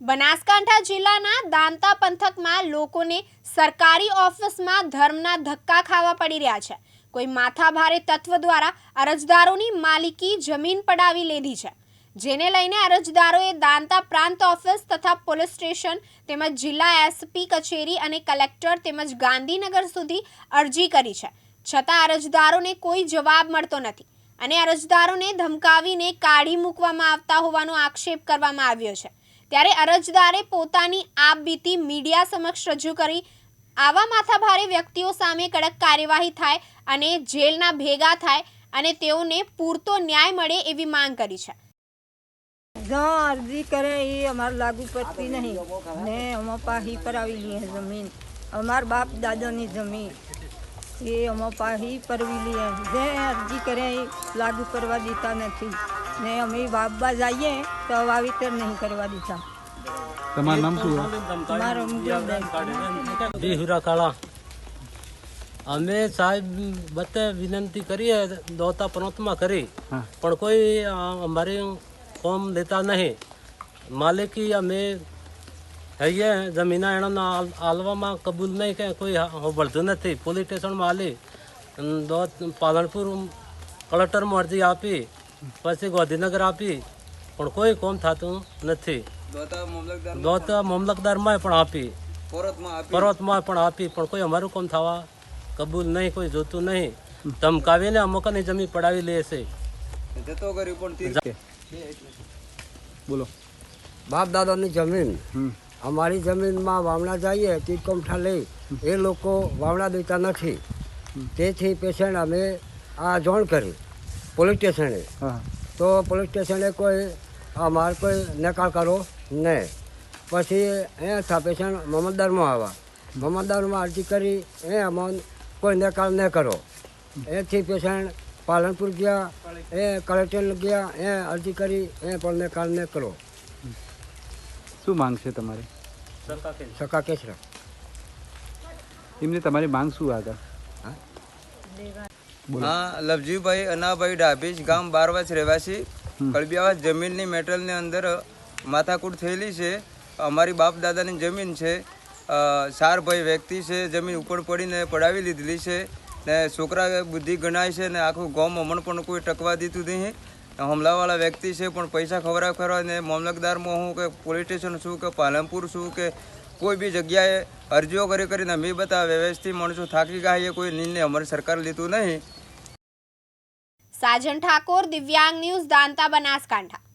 બનાસકાંઠા જિલ્લાના દાંતા પંથકમાં લોકોને સરકારી ઓફિસમાં ધર્મના ધક્કા ખાવા પડી રહ્યા છે. કોઈ માથાભારે તત્વ દ્વારા અરજદારોની માલિકી જમીન પડાવી લીધી છે. જેને લઈને અરજદારોએ દાંતા પ્રાંત ઓફિસ તથા પોલીસ સ્ટેશન તેમજ જિલ્લા એસપી કચેરી અને કલેક્ટર તેમજ ગાંધીનગર સુધી અરજી કરી છે. છતાં અરજદારોને કોઈ જવાબ મળતો નથી અને અરજદારોને ધમકાવીને કાઢી મૂકવામાં આવતા હોવાનો આક્ષેપ કરવામાં આવ્યો છે. ત્યારે અરજદારે પોતાની આપબીતી મીડિયા સમક્ષ રજૂ કરી. આવા માથાભારે વ્યક્તિઓ સામે કડક કાર્યવાહી થાય અને જેલના ભેગા થાય અને તેઓને પૂરતો ન્યાય મળે એવી માંગ કરી છે. જ્યાં અરજી કરે એ અમારે લાગુ પડતી નહીં. ને અમે પાહી પરવી લઈએ જમીન. અમાર બાપ દાદાની જમીન. એ અમે પાહી પરવી લઈએ જે અરજી કરે એ લાગુ કરવા દેતા નથી. ને અમે બાબા જઈએ તો વાવેતર નહીં કરવા દીધા. તમારું નામ શું મારું અમે સાહેબ બતે વિનંતી કરીએ દોતા પર્વતમાં કરી. પણ કોઈ અમારે ફોર્મ લેતા નહીં. માલિકી અમે હૈયે જમીના એના આલવામાં કબૂલ નહીં કે કોઈ હોબળતું નથી. પોલીસ સ્ટેશનમાં આલી દોત પાલનપુર કલેક્ટરમાં અરજી આપી. પછી ગાંધીનગર આપી પણ કોઈ કોમ થતું નથી. દોત મામલતદારમાં પણ આપી. પર્વતમાં પણ આપી પણ કોઈ અમારું કોમ થવા કબૂલ નહીં કોઈ જોતું નહીં. ધમકાવીને અમુકની જમીન પડાવી લે છે. બોલો. બાપ દાદાની જમીન. હમ. અમારી જમીનમાં વાવણા જઈએ તીર કોમઠા લઈ એ લોકો વાવણા દેતા નથી. તેથી પેશન્ટ અમે આ જોણ કરી પોલીસ સ્ટેશને. હા. તો પોલીસ સ્ટેશને કોઈ અમારે કોઈ નકાર કરો નહીં પછી એ થા પેશન્ટ મમતદારમાં આવ્યા મમતદારમાં અરજી કરી એ અમને કોઈ નકાર ન કરો. એથી પેશન્ટ પાલનપુર ગયા એ કલેક્ટર ગયા એ અરજી કરી એ પણ નકાર ન કરો. શું માંગ છે તમારી? સકા કેસરા. એમને તમારી માંગ શું આગળ? હા? લવજીભાઈ અનાભાઈ ડાભીજ ગામ બારવાસ રહેવાસી. કળબિયાવાસ જમીનની મેટલની અંદર માથાકૂટ થયેલી છે. અમારી બાપ દાદાની જમીન છે. સારભાઈ વ્યક્તિ છે. જમીન ઉપર પડીને પડાવી લીધેલી છે. ને છોકરા બુદ્ધિ ગણાય છે ને આખું ગામ હમણાં પણ કોઈ ટકવા દીધું નહીં. હમલાવાળા વ્યક્તિ છે પણ પૈસા ખવરા કરવા ને મામલતદારમાં હું કે પોલીસ સ્ટેશન શું કે પાલનપુર શું કે કોઈ બી જગ્યાએ અરજીઓ કરી કરીને અમે બતાવે વ્યવસ્થિત માણસો થાકી ગયા છે કોઈ નિર્ણય અમારી સરકાર લીધું નહીં. સાજન ઠાકોર દિવ્યાંગ ન્યૂઝ દાંતા બનાસકાંઠા.